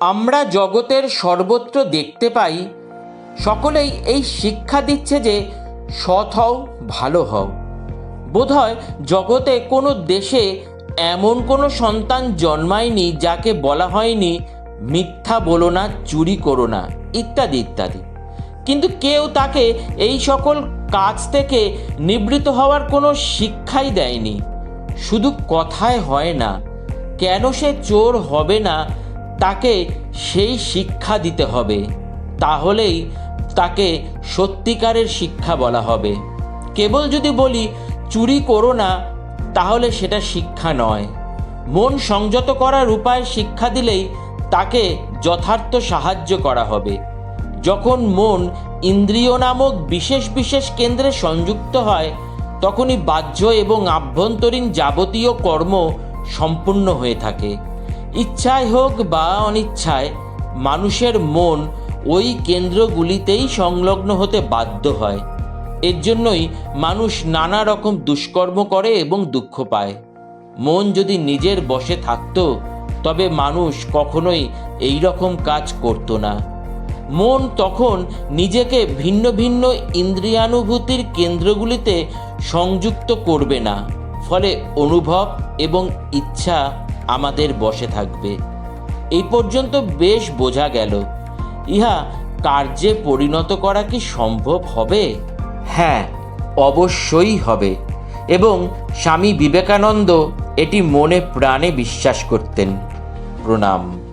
আমরা জগতের সর্বত্র দেখতে পাই, সকলেই এই শিক্ষা দিচ্ছে যে সৎ হও, ভালো হও। বোধহয় জগতে কোনো দেশে এমন কোনো সন্তান জন্মায়নি যাকে বলা হয়নি, মিথ্যা বলো না, চুরি করো না, ইত্যাদি ইত্যাদি। কিন্তু কেউ তাকে এই সকল কাজ থেকে নিবৃত হওয়ার কোনো শিক্ষাই দেয়নি। শুধু কথায় হয় না, কেন সে চোর হবে না তাকে সেই শিক্ষা দিতে হবে। তাহলেই তাকে সত্যিকারের শিক্ষা বলা হবে। কেবল যদি বলি, চুরি করো না, তাহলে সেটা শিক্ষা নয়। মন সংযত করার উপায় শিক্ষা দিলেই তাকে যথার্থ সাহায্য করা হবে। যখন মন ইন্দ্রিয় নামক বিশেষ বিশেষ কেন্দ্রে সংযুক্ত হয়, তখনই বাহ্য এবং আভ্যন্তরীণ যাবতীয় কর্ম সম্পূর্ণ হয়ে থাকে। ইচ্ছায় হোক বা অনিচ্ছায়, মানুষের মন ওই কেন্দ্রগুলিতেই সংলগ্ন হতে বাধ্য হয়। এর জন্যই মানুষ নানা রকম দুষ্কর্ম করে এবং দুঃখ পায়। মন যদি নিজের বশে থাকতো, তবে মানুষ কখনোই এই রকম কাজ করতো না। মন তখন নিজেকে ভিন্ন ভিন্ন ইন্দ্রিয়ানুভূতির কেন্দ্রগুলিতে সংযুক্ত করবে না, ফলে অনুভব এবং ইচ্ছা আমাদের বসে থাকবে। এই পর্যন্ত বেশ বোঝা গেল। ইহা কার্যে পরিণত করা কি সম্ভব হবে? হ্যাঁ অবশ্যই হবে। এবং স্বামী বিবেকানন্দ এটি মনে প্রাণে বিশ্বাস করতেন। প্রণাম।